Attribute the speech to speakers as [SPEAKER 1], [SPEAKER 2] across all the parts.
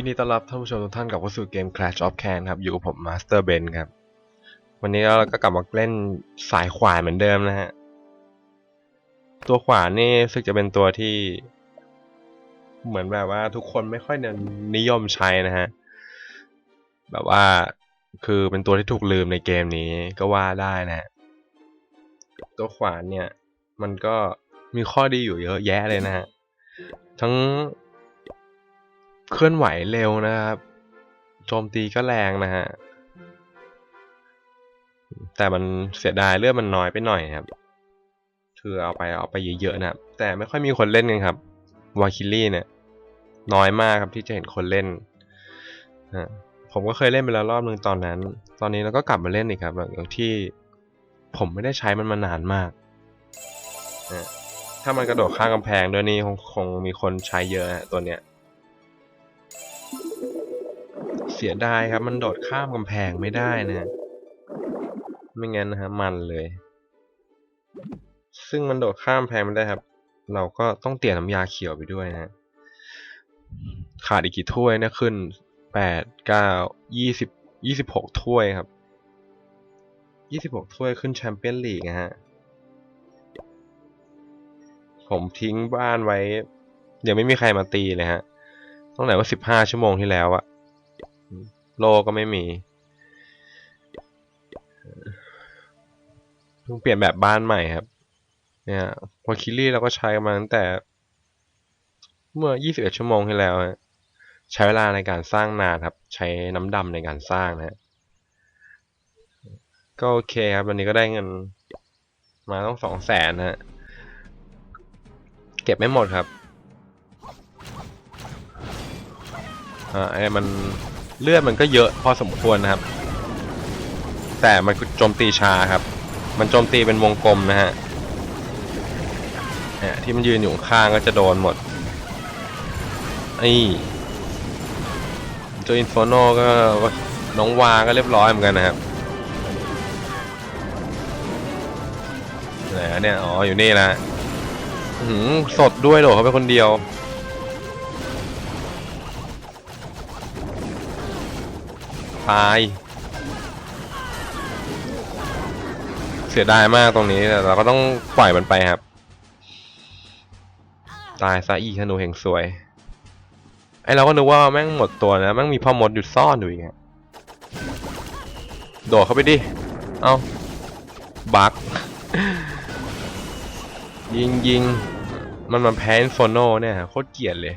[SPEAKER 1] ยินดีต้อนรับท่านผู้ชมทุกท่านกลับเข้าสู่เกม Clash of Clans ครับ อยู่กับผม Master Ben ครับ วันนี้เราก็กลับมาเล่นสายขวานเหมือนเดิมนะฮะ ตัวขวานนี่รู้สึกจะเป็นตัวที่ เหมือนแบบว่าทุกคนไม่ค่อยนิยมใช้นะฮะ แบบว่าคือเป็นตัวที่ถูกลืมในเกมนี้ก็ว่าได้นะฮะ ตัวขวานเนี่ย มันก็มีข้อดีอยู่เยอะแยะเลยนะฮะ ทั้ง เคลื่อนไหวเร็วนะครับ โจมตีก็แรงนะฮะ แต่มันเสียดายเลือดมันน้อยไปหน่อยครับ คือเอาไปเอาไปเยอะๆนะครับ แต่ไม่ค่อยมีคนเล่นกันครับ วาคิลี่เนี่ย น้อยมากครับที่จะเห็นคนเล่นนะผมก็เคยเล่นไปแล้วรอบนึงตอนนั้น ตอนนี้เราก็กลับมาเล่นอีกครับหลังจากที่ผมไม่ได้ใช้มันมานานมากถ้ามันกระโดดข้ามกำแพงด้วยนี่คงคงมีคนใช้เยอะนะตัวเนี้ย เสียดายครับ มันโดดข้ามกำแพงไม่ได้นะ ไม่งั้นนะฮะมันเลย ซึ่งมันโดดข้ามแพงไม่ได้ครับ เราก็ต้องเตรียน้ำยาเขียวไปด้วยนะขาดอีกกี่ถ้วยนะขึ้นแปดเก้ายี่สิบยี่สิบหกถ้วยครับยี่สิบหกถ้วยขึ้นแชมเปี้ยนลีกนะฮะผมทิ้งบ้านไว้ ยังไม่มีใครมาตีเลยฮะตั้งแต่ว่าสิบห้าชั่วโมงที่แล้วอะ โลก็ไม่มีเพิ่งเปลี่ยนแบบบ้านใหม่ครับ เนี่ยวอคิลี่เราก็ใช้มาตั้งแต่ เมื่อ 21 ชั่วโมงที่แล้วฮะใช้เวลาในการสร้างนานครับ ใช้น้ำดำในการสร้างนะฮะก็โอเคครับ วันนี้ก็ได้เงินมาต้องสองแสนนะฮะ เก็บไม่หมดครับ อ่าไอ้มัน เลือดมันก็เยอะพอสมควรนะครับ แต่มันโจมตีช้าครับ มันโจมตีเป็นวงกลมนะฮะเนี่ยที่มันยืนอยู่ข้างก็จะโดนหมดไอ้ตัวอินโฟโนก็น้องวาก็เรียบร้อยเหมือนกันนะครับไหนอะเนี่ย อ๋อ อยู่นี่นะหือสดด้วยเหรอเขาเป็นคนเดียว ตาย เสียดายมากตรงนี้แต่เราก็ต้องปล่อยมันไปครับ ตายซะอีธนูแห่งสวย ไอเราก็นึกว่าแม่งหมดตัวนะแม่งมีพ่อมดอยู่ซ่อนอยู่อีกโดดเข้าไปดิ เอาบักยิงยิงมันมาแพ้โฟโนเนี่ยโคตรเกลียดเลย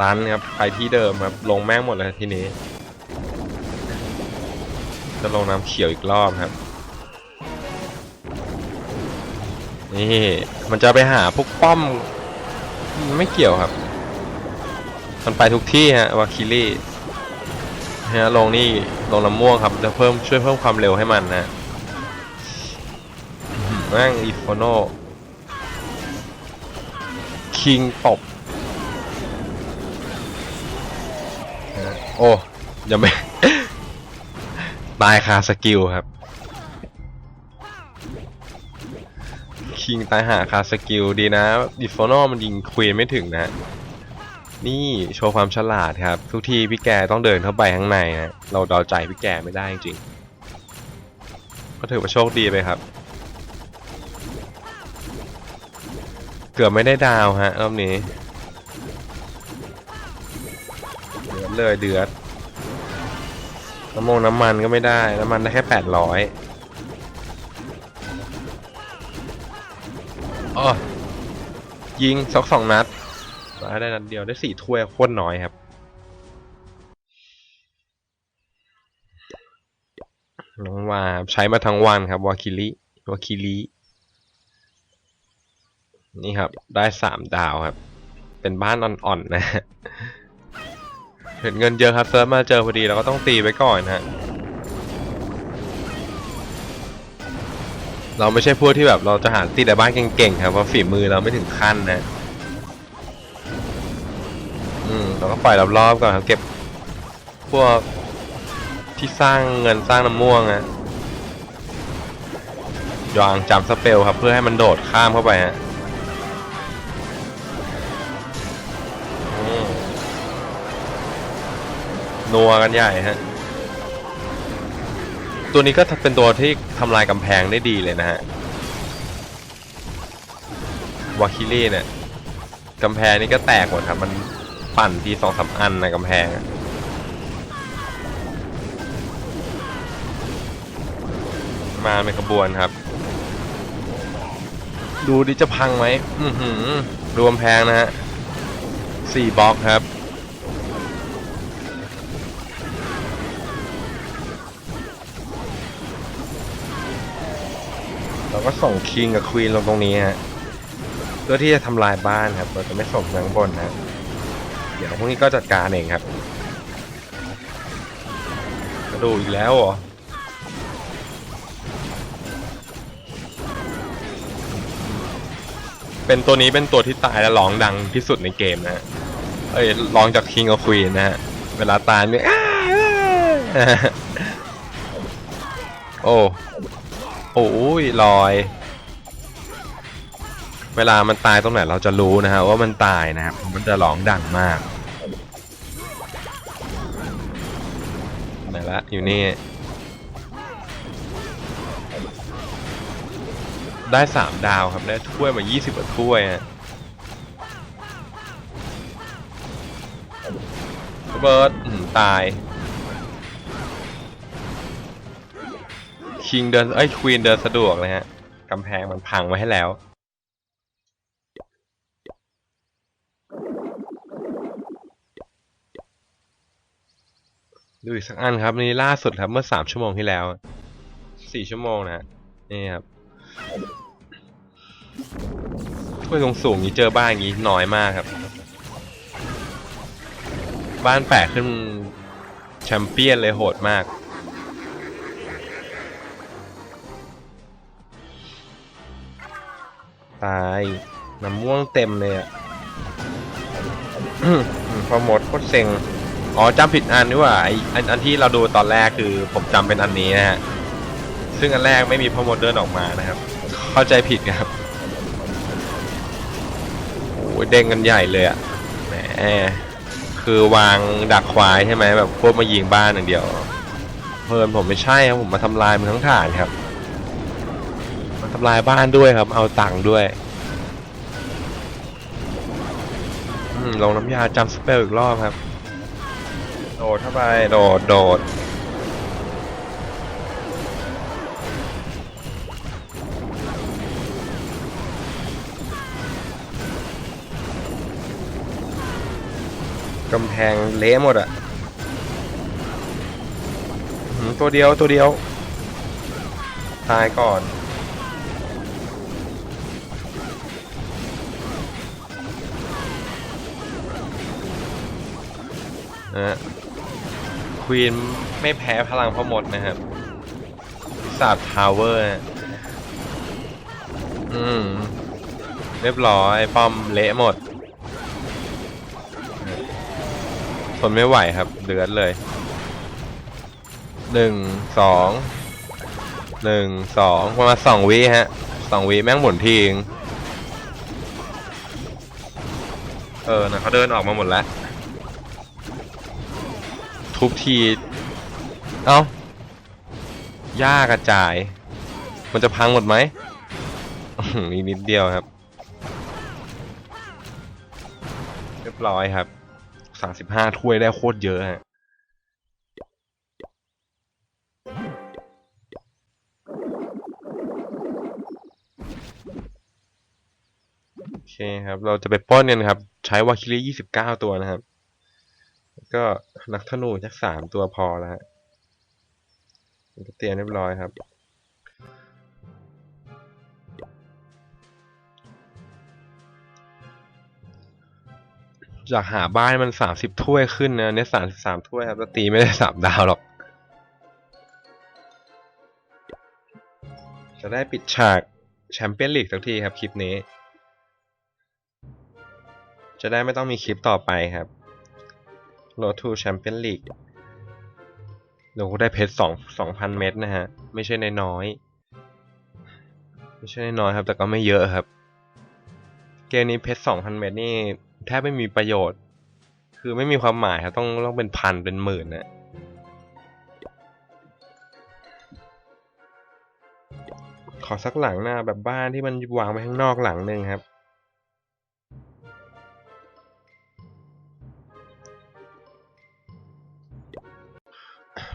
[SPEAKER 1] ร้านครับไปที่เดิมครับ ลงแม่งหมดเลยทีนี้ จะลงน้ำเขียวอีกรอบครับ นี่มันจะไปหาพวกป้อม ไม่เกี่ยวครับ มันไปทุกที่ฮะวาคิลี่ฮะลงนี่ลงน้ำม่วงครับ จะเพิ่มช่วยเพิ่มความเร็วให้มันนะแม่งอีโฟโนคิงตบ โอ้ยังไม่ตายคาสกิลครับ คิงตายหาคาสกิลดีนะดิฟโฟนอมันยิงควีนไม่ถึงนะ นี่โชว์ความฉลาดครับ ทุกทีพี่แกต้องเดินเข้าไปข้างในนะเราเดาใจพี่แกไม่ได้จริงๆก็ถือว่าโชคดีไปครับ เกือบไม่ได้ดาวฮะรอบนี้ เลยเดือดน้ำมงน้ำมันก็ไม่ได้ น้ำมันได้แค่แปดร้อยอ๋อยิงสองสองนัดได้นัดเดียวได้สี่ถ้วยโคตรน้อยครับ น้องวาใช้มาทั้งวันครับ วาคิริวาคิรินี่ครับ ได้สามดาวครับ เป็นบ้านอ่อนๆนะ เห็นเงินเยอะครับเซิร์ฟมาเจอพอดีเราก็ต้องตีไว้ก่อนฮะเราไม่ใช่พวกที่แบบเราจะหาตีแต่บ้านเก่งๆครับเพราะฝีมือเราไม่ถึงขั้นนะอืมเราก็ปล่อยรอบๆก่อนครับเก็บพวกที่สร้างเงินสร้างน้ำม่วงอะยองจำสเปลครับเพื่อให้มันโดดข้ามเข้าไปฮะ นัวกันใหญ่ฮะ ตัวนี้ก็เป็นตัวที่ทำลายกำแพงได้ดีเลยนะฮะ วาคิลี่เนี่ยกำแพงนี่ก็แตกหมดครับ มันปั่นทีสองสามอันนะกำแพงมาเป็นขบวนครับ ดูดิจะพังไหม อือหือรวมแพงนะฮะสี่บล็อกครับ เราก็ส่งคิงกับควีนลงตรงนี้ฮะเพื่อที่จะทำลายบ้านครับเราจะไม่ส่งทางบนนะเดี๋ยวพวกนี้ก็จัดการเองครับกระดูอีกแล้วเหรอเป็นตัวนี้เป็นตัวที่ตายและร้องดังที่สุดในเกมนะฮะเอ้ยร้องจาก King of Queen นะฮะเวลาตายเนี่ย โอ้ยลอย เวลามันตายตรงไหนเราจะรู้นะฮะว่ามันตายนะครับ มันจะร้องดังมากไหนละอยู่นี่ ได้สามดาวครับ ได้ถ้วยมา 20กว่าถ้วยฮะเบิร์ดตาย คิงเดินเอ้ยควีนเดินสะดวกเลยฮะกำแพงมันพังไว้ให้แล้ว ดูอีกสักอันครับนี่ล่าสุดครับเมื่อสามชั่วโมงที่แล้วสี่ชั่วโมงนะนี่ครับถ้วยสูงสูงๆนี้เจอบ้านอย่างนี้น้อยมากครับ บ้านแปะขึ้นแชมเปี้ยนเลยโหดมาก ตายน้ำม่วงเต็มเลยอะพอหมดโคตรเซ็งอ๋อจำผิดอันนี่ว่าไออันอันที่เราดูตอนแรกคือผมจำเป็นอันนี้นะฮะซึ่งอันแรกไม่มีพอหมดเดินออกมานะครับ เข้าใจผิดครับโอ้ยเด้งกันใหญ่เลยอะแหมคือวางดักควายใช่ไหมแบบพวกมายิงบ้านอย่างเดียว เพลินผมไม่ใช่ครับผมมาทำลายมันทั้งฐานครับ ทำลายบ้านด้วยครับ เอาตังค์ด้วยอืมลงน้ำยาจำสเปลอีกรอบครับ โดดเข้าไป โดด โดดกำแพงเละหมดอะตัวเดียวตัวเดียว ตายก่อน นะฮะควีนไม่แพ้พลังพ่อหมดนะครับศาสตร์พาวเวอร์อืม เรียบร้อยป้อมเละหมดทนไม่ไหวครับ เดือดเลยหนึ่งสองหนึ่งสองประมาณสองวิฮะสองวิแม่งหมุนทีเองเออนะเขาเดินออกมาหมดแล้ว ทุบที เอ้าหญ้ากระจาย มันจะพังหมดไหมอื้อหืออีนิดเดียวครับ เรียบร้อยครับสามสิบห้าถ้วยได้โคตรเยอะฮะโอเคครับ เราจะไปปล้นกันครับ ใช้วาคิริยี่สิบเก้าตัวนะครับ ก็นักธนูสักสามตัวพอแล้วก็เตรียมเรียบร้อยครับจากหาบ้านมันสามสิบถ้วยขึ้นนะเนี่ยสามสิบสามถ้วยครับแล้วตีไม่ได้สามดาวหรอก จะได้ปิดฉากแชมเปี้ยนลีกสักทีครับคลิปนี้ จะได้ไม่ต้องมีคลิปต่อไปครับ Road to Champion League เราก็ได้เพชรสองสองพันเม็ดนะฮะ ไม่ใช่น้อยไม่ใช่น้อยครับ แต่ก็ไม่เยอะครับ เกมนี้เพชรสองพันเม็ดนี่แทบไม่มีประโยชน์ คือไม่มีความหมายครับต้องต้องเป็นพันเป็นหมื่นนะขอสักหลังหน้าแบบบ้านที่มันวางไว้ข้างนอกหลังหนึ่งครับ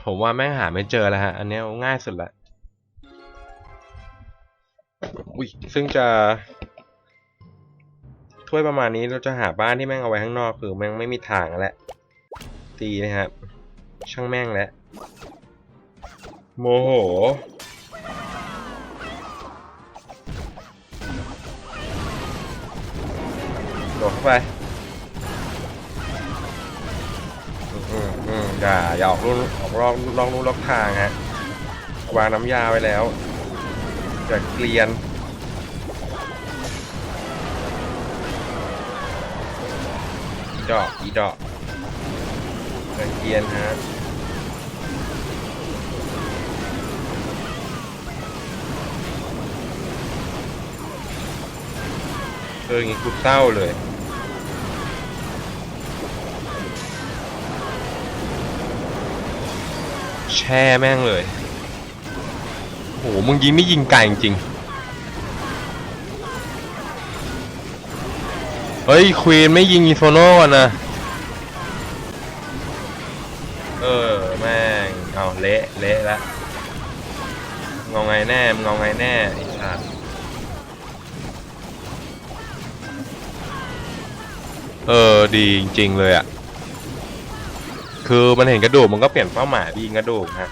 [SPEAKER 1] ผมว่าแม่งหาไม่เจอแล้วฮะ อันนี้ง่ายสุดละอุ้ยซึ่งจะถ้วยประมาณนี้เราจะหาบ้านที่แม่งเอาไว้ข้างนอกคือแม่งไม่มีทางแล้วตีนะครับ ช่างแม่งแล้วโมโหโดดเข้าไป อย่าอย่าออกลูกออกลอกลอกลูกลอกทางฮะวางน้ำยาไว้แล้วจะเกลียนอีดอกอีดอกจะเกลียนฮะเอออย่างงี้กูเศร้าเลย แช่แม่งเลย โห มึงยิงนี่ยิงไกลจริงเฮ้ยควีนไม่ยิงอีโซโน่ก่อนนะ เออ แม่ง เอาเละเละแล้วงงไงแน่มึงงงไงแน่ไอ้ชาติเออ ดีจริง ๆ เลยอะ คือมันเห็นกระดูกมันก็เปลี่ยนเป้าหมายไปยิงกระดูกฮะ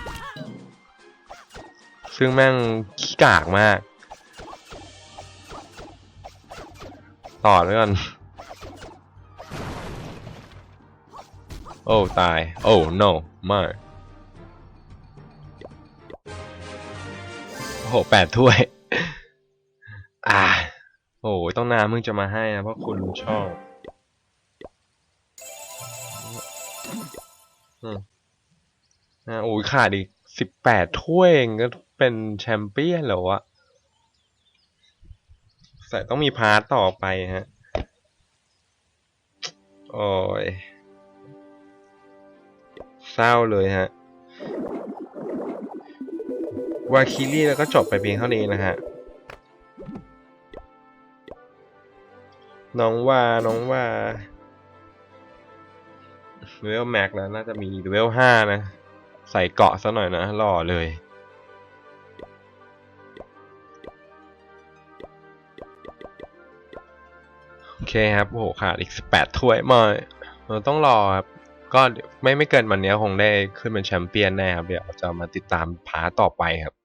[SPEAKER 1] ซึ่งแม่งขี้กากมาก ต่อเลยกัน โอ้ ตาย โอ้ no ไม่โอ้โหแปดถ้วย อ่า โอ้ต้องนานมึงจะมาให้นะเพราะคุณชอบ อืมอ่าโอ้ยขาดอีกสิบแปดถ้วยก็เป็นแชมเปี้ยนแล้วอะใส่ต้องมีพาร์ตต่อไปฮะ โอ้ย เศร้าเลยฮะ วาคิรี่แล้วก็จบไปเพียงเท่านี้นะฮะ น้องว่า น้องว่า เลเวลแม็กแล้วน่าจะมีเลเวลห้านะ ใส่เกาะซะหน่อยนะหล่อเลย โอเคครับโหขาดอีกสิบแปดถ้วยมาเราต้องรอครับ ก็ไม่ไม่เกินวันนี้คงได้ขึ้นเป็นแชมเปี้ยนแน่ครับ เดี๋ยวจะมาติดตามพาต่อไปครับ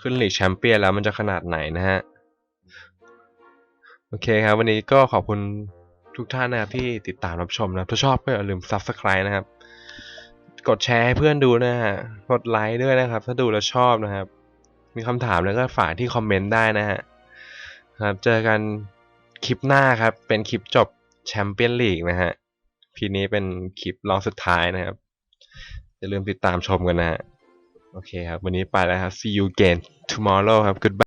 [SPEAKER 1] ขึ้นลีกแชมเปี้ยนแล้วมันจะขนาดไหนนะฮะ โอเคครับ วันนี้ก็ขอบคุณ ทุกท่านนะครับที่ติดตามรับชมนะถ้าชอบก็อย่าลืม subscribe นะครับ กดแชร์ให้เพื่อนดูนะฮะกดไลค์ด้วยนะครับ ถ้าดูแล้วชอบนะครับ มีคำถามแล้วก็ฝากที่คอมเมนต์ได้นะฮะครับเจอกันคลิปหน้าครับ เป็นคลิปจบแชมเปี้ยนลีกนะฮะพีนี้เป็นคลิปรองสุดท้ายนะครับอย่าลืมติดตามชมกันนะฮะโอเคครับ วันนี้ไปแล้วครับ see you again tomorrow ครับ goodbye